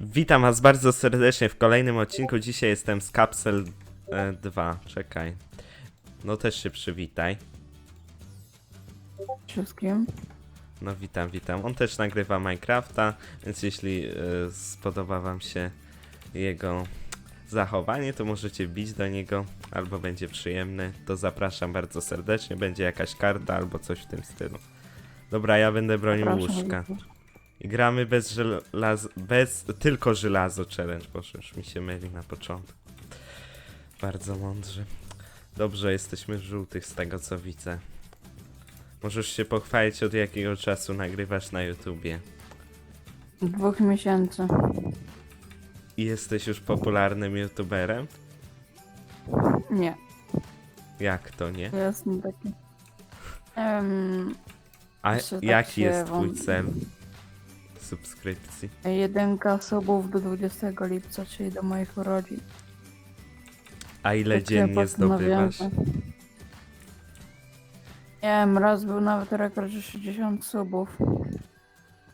Witam was bardzo serdecznie w kolejnym odcinku. Dzisiaj jestem z Capsel e, 2. Czekaj. No też się przywitaj. wszystkim. No witam, witam. On też nagrywa Minecrafta, więc jeśli e, spodoba wam się jego zachowanie, to możecie bić do niego, albo będzie przyjemny. To zapraszam bardzo serdecznie. Będzie jakaś karta albo coś w tym stylu. Dobra, ja będę bronił Zapraszam łóżka. I gramy bez żelazo, bez tylko żelazo challenge, bo już mi się myli na początku. Bardzo mądrze. Dobrze, jesteśmy w żółtych z tego co widzę. Możesz się pochwalić od jakiego czasu nagrywasz na YouTubie. Dwóch miesięcy. I jesteś już popularnym YouTuberem? Nie, Jak to nie? jestem taki. Wiem, A tak jaki się jest twój wam- cel subskrypcji? jedynka subów do 20 lipca, czyli do moich urodzin. A ile Tak się dziennie zdobywasz? Nie wiem, raz był nawet rekord, że 60 subów.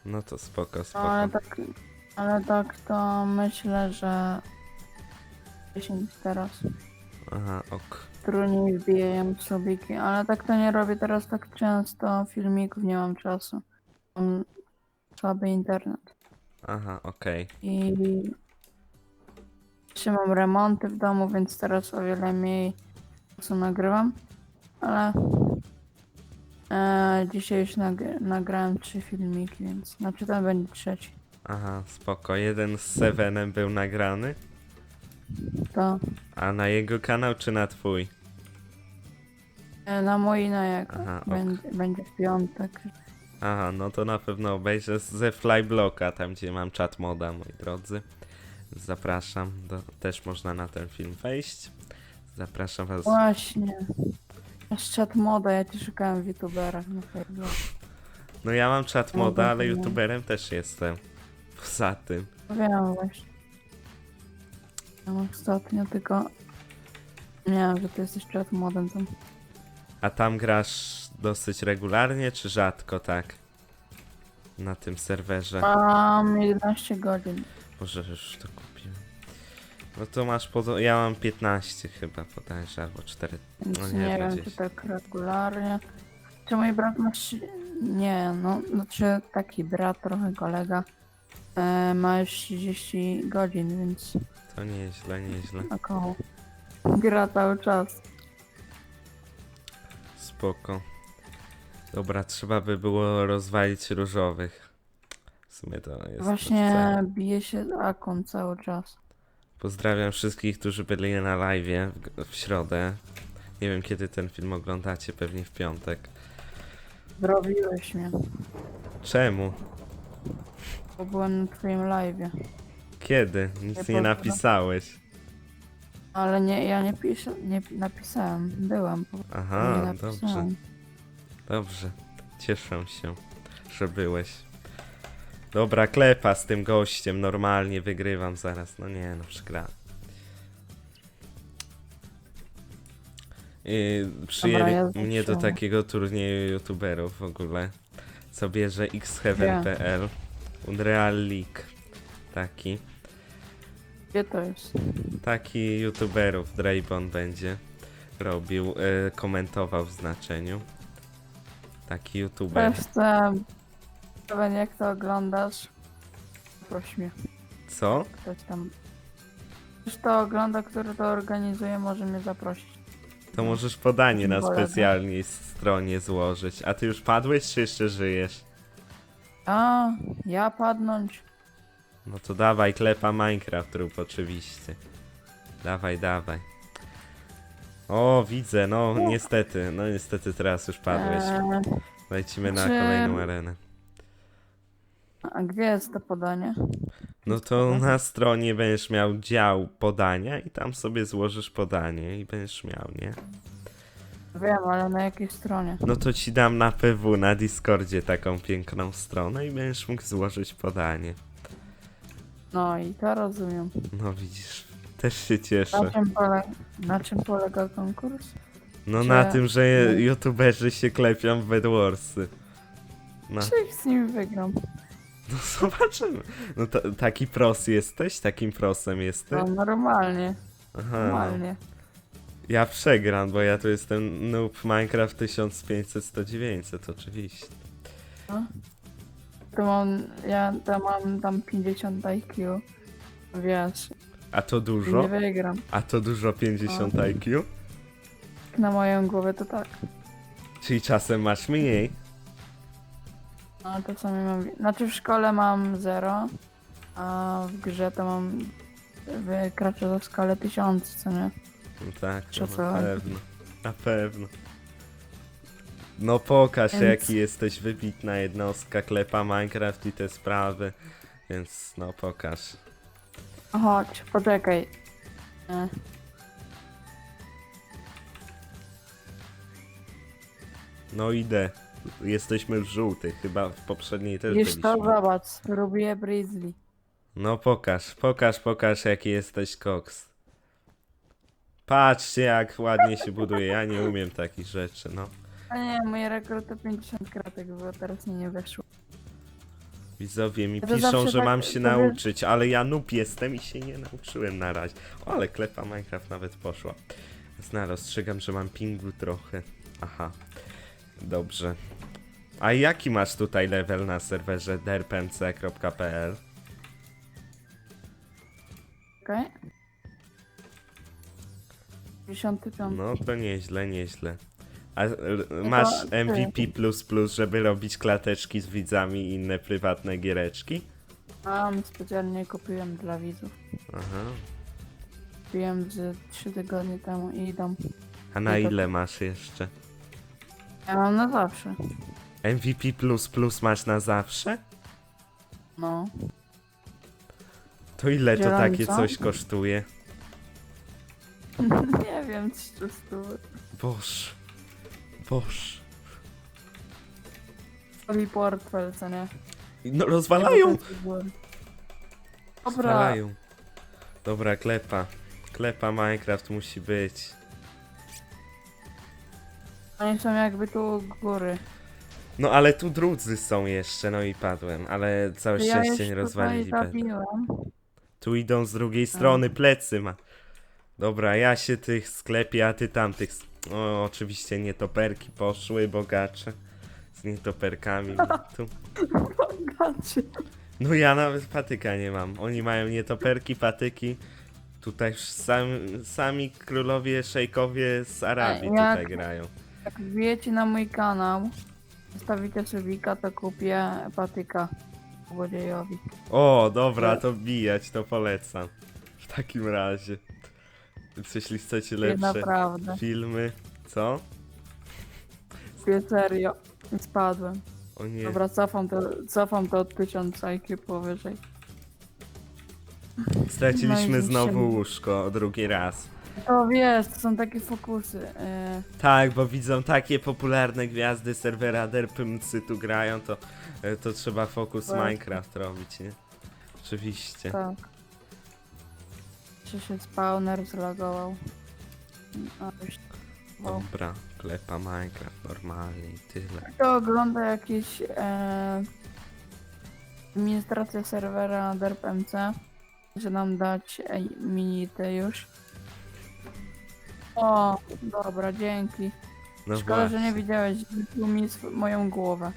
No to spoko, No, spoko. ale tak, ale tak to myślę, że 10 teraz. Aha, ok. Trudniej wbijają subiki, ale tak to nie robię teraz tak często filmików, nie mam czasu. Mam słaby internet. Aha, okej. I jeszcze mam remonty w domu, więc teraz o wiele mniej czasu nagrywam. Ale e, dzisiaj już nag- nagrałem trzy filmiki, więc znaczy ten będzie trzeci. Aha, spoko. Jeden z Sevenem był nagrany. To A na jego kanał czy na twój? e, na mój na jego Aha, ok. będzie, będzie w piątek. Aha, no to na pewno obejrzę z- ze Flyblocka, tam gdzie mam chat moda, moi drodzy. Zapraszam, do, też można na ten film wejść. Zapraszam was. Właśnie. Masz czat moda, ja ci szukałem w youtuberach na Facebooku. No ja mam chat No, moda, ale youtuberem też jestem. Poza tym. Wiem właśnie. Ja ostatnio tylko... Nie wiem, że ty jesteś czat modem tam. A tam grasz dosyć regularnie, czy rzadko tak? Na tym serwerze. Mam 11 godzin. Może już to kupiłem. No to masz pod... Ja mam 15 chyba podajesz, albo 4. Więc No nie, nie, wiem, 20. czy tak regularnie. Czy mój brat ma... Nie, no, znaczy taki brat, trochę kolega. E, ma już 30 godzin, więc To nieźle, nieźle. około. Gra cały czas. Spoko. Dobra, trzeba by było rozwalić różowych. W sumie to jest. Właśnie bije się Aką cały czas. Pozdrawiam wszystkich, którzy byli na live w, w środę. Nie wiem kiedy ten film oglądacie, pewnie w piątek. Zrobiłeś mnie, Czemu? bo byłem na twoim live'ie. Kiedy? Nic nie napisałeś. Ale nie, ja nie piszę, nie pi- napisałem. Byłem. po- Aha, nie dobrze, napisałem. Dobrze. Cieszę się, że byłeś. Dobra, klepa z tym gościem, normalnie wygrywam zaraz. No nie, no przegrałem. Yy, przyjęli ja mnie do takiego turnieju youtuberów w ogóle, co bierze xheaven.pl, Unreal League, taki, Gdzie to jest? taki youtuberów Draybon będzie robił, e, komentował w znaczeniu, taki youtuber, Jestem. Pewien jak to oglądasz? Proś mnie. co? Ktoś tam. Ktoś to ogląda, który to organizuje, może mnie zaprosić. To możesz podanie na Wolę, no. specjalnej stronie złożyć, a ty już padłeś czy jeszcze żyjesz? A, ja padnąć. No to dawaj, klepa Minecraft rób oczywiście. Dawaj, dawaj. O, widzę, no niestety, no niestety teraz już padłeś. Eee, Lecimy na czy- kolejną arenę. a gdzie jest to podanie? No to na stronie będziesz miał dział podania i tam sobie złożysz podanie i będziesz miał, nie? Wiem, ale na jakiej stronie? No to ci dam na PW na Discordzie taką piękną stronę i będziesz mógł złożyć podanie. No i to rozumiem. No widzisz, też się Na cieszę. czym, pole... na czym polega konkurs? No na tym, że youtuberzy się klepią w Bedwarsy. No, Czy z nim wygram? No zobaczymy. No ta, taki pros jesteś? Takim prosem jesteś? No normalnie, Aha. no. normalnie. Ja przegram, bo ja tu jestem noob Minecraft 1500 1900 oczywiście. No. To mam, ja tam mam tam 50 IQ. Wiesz, A to nie dużo? wygram. A to dużo 50 O. IQ? Na moją głowę to tak. Czyli czasem masz mniej? No to co mi mam. Znaczy w szkole mam 0, a w grze to mam wykracza za skalę 1000, co nie? No tak, no, na pewno. Na pewno. No pokaż Więc- jaki jesteś wybitna jednostka, klepa Minecraft i te sprawy. Więc no pokaż. Chodź, poczekaj. E, No idę. Jesteśmy w żółtych, chyba w poprzedniej też Wiesz to, byliśmy. zobacz, spróbuję Grizzly. No pokaż, pokaż, pokaż jaki jesteś koks. Patrzcie jak ładnie się buduje, ja nie umiem takich rzeczy, no. A nie, mój rekord to 50 kratek, bo teraz mi nie weszło. Widzowie mi To piszą, że tak- mam się nauczyć, ale ja noob jestem i się nie nauczyłem na razie. O, ale klepa Minecraft nawet poszła. Zna, dostrzegam, że mam pingu trochę. Aha, dobrze. A jaki masz tutaj level na serwerze derpmc.pl? Okej? 55. No to nieźle, nieźle. A masz. MVP++, żeby robić klateczki z widzami i inne prywatne giereczki? Mam, specjalnie kupiłem dla widzów. Aha. Kupiłem z 3 tygodnie temu i idą. A na ile masz jeszcze? Ja mam na zawsze. MVP++ masz na zawsze? No. To ile to Zielony, takie co? coś kosztuje? nie wiem, 300. Boż. Boż. Robi portfel, co nie? No rozwalają! Dobra. Rozwalają. Dobra, klepa. Klepa Minecraft musi być. Oni są jakby tu u góry. No ale tu drudzy są jeszcze, no i padłem, ale całe Ja szczęście nie tutaj rozwalili. zabiłem. Tu idą z drugiej strony, plecy ma. Dobra, ja się tych sklepię, a ty tamtych. O, oczywiście nietoperki poszły, bogacze. Z nietoperkami. Tu. Bogaczy. No ja nawet patyka nie mam. Oni mają nietoperki, patyki. Tutaj sam, sami królowie, szejkowie z Arabii A, jak- tutaj grają. Jak wbijecie na mój kanał, zostawicie subika, to kupię patyka złodziejowi. O, dobra, to bijać, to polecam. W takim razie. Więc jeśli chcecie lepsze naprawdę. filmy, co? Serio. Spadłem. O nie. Dobra, cofam to, cofam to od 1000 IQ powyżej. Straciliśmy No znowu łóżko drugi raz. To wiesz, to są takie fokusy. Yy, Tak, bo widzą takie popularne gwiazdy serwera derpymcy tu grają, to, e, to trzeba fokus Tak. Minecraft robić, nie? Oczywiście. tak. Czy się spawner zlogował? A, już. Dobra, klepa Minecraft normalnie i tyle. Kto ogląda jakieś e, administrację serwera DERP-MC, że nam dać e, minity już. O, dobra, dzięki. No Szkoda, że nie właśnie. widziałeś, wypił mi sw- moją głowę.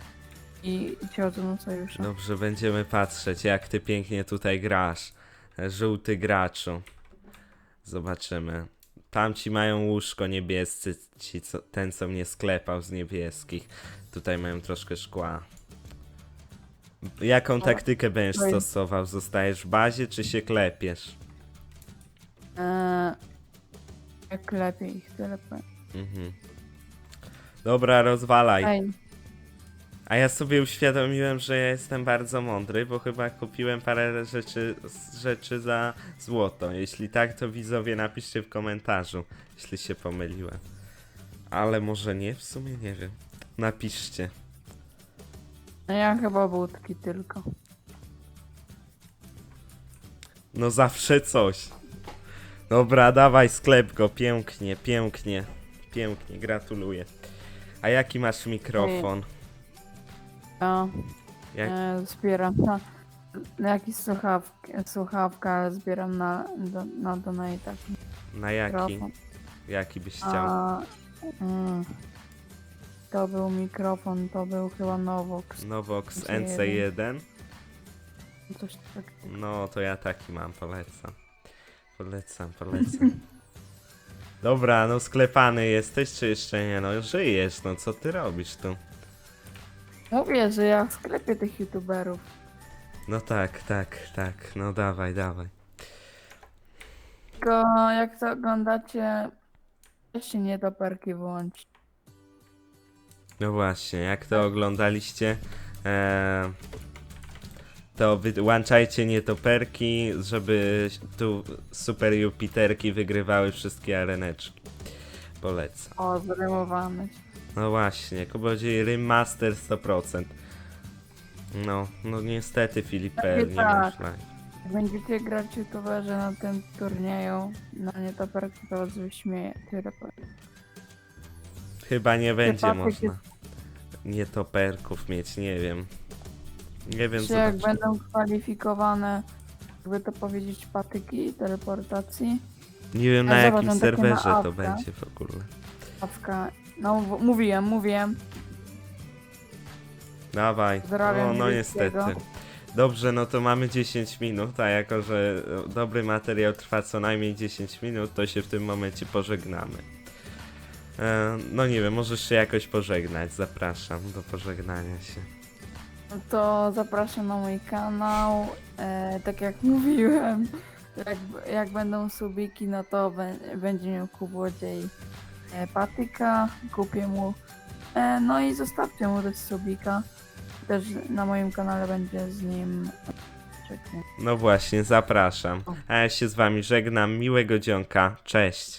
I, i cię do sojusza. Dobrze, będziemy patrzeć, jak ty pięknie tutaj grasz. E, Żółty graczu. Zobaczymy. Tamci mają łóżko niebiescy, ci, co, ten co mnie sklepał z niebieskich. Tutaj mają troszkę szkła. Jaką taktykę będziesz Oj. stosował? Zostajesz w bazie, czy się klepiesz? E, jak lepiej ich tyle. Mhm. Dobra, rozwalaj. Ej, A ja sobie uświadomiłem, że ja jestem bardzo mądry, bo chyba kupiłem parę rzeczy, rzeczy za złoto. Jeśli tak, to widzowie napiszcie w komentarzu, jeśli się pomyliłem. Ale może nie, w sumie nie wiem. Napiszcie. no ja chyba budki tylko. No zawsze coś. Dobra, dawaj sklep go, pięknie, pięknie, pięknie, gratuluję. A jaki masz mikrofon? Ja Jak, E, zbieram na, na jakieś słuchawki, słuchawka, ale zbieram na, do, na donate na jaki? mikrofon. Jaki byś chciał? A, mm, to był mikrofon, to był chyba Novox. Novox NC1. NC1? Coś takiego. No, to ja taki mam, polecam. Polecam, polecam. Dobra, no sklepany jesteś, czy jeszcze nie? No żyjesz, no co ty robisz tu? Mówię, że ja w sklepie tych youtuberów. No tak, tak, tak, no dawaj, dawaj. Tylko jak to oglądacie, weźcie nie do perki. No właśnie, jak to oglądaliście, e, to wyłączajcie nietoperki, żeby tu super Jupiterki wygrywały wszystkie areneczki. Polecam. O, zrymowany. No właśnie, Kubodziej Remaster 100%. No, no niestety Filiper, nie tak. live. Jak będziecie grać youtuberzy na tym turnieju, na nie perki, to was wyśmieje. Tyle powiem. Chyba nie będzie Patyk można nietoperków mieć, nie wiem. Nie wiem, Czy jak zobaczymy. będą kwalifikowane, jakby to powiedzieć, patyki teleportacji, Nie wiem na Ja jakim zobaczę, takie serwerze to awka. będzie w ogóle. Awka, no w- mówiłem, mówiłem, Dawaj. Pozdrawiam O, no Niebieskiego. niestety. Dobrze, no to mamy 10 minut, a jako, że e, dobry materiał trwa co najmniej 10 minut, to się w tym momencie pożegnamy. E, no nie wiem, możesz się jakoś pożegnać, zapraszam do pożegnania się. No to zapraszam na mój kanał. E, tak jak mówiłem, jak, jak będą subiki, no to będzie miał Kubodziej e, patyka, kupię mu. E, no i zostawcie mu też subika. Też na moim kanale będzie z nim. Czekaj. No właśnie, zapraszam. A ja się z wami żegnam, miłego dzionka, cześć.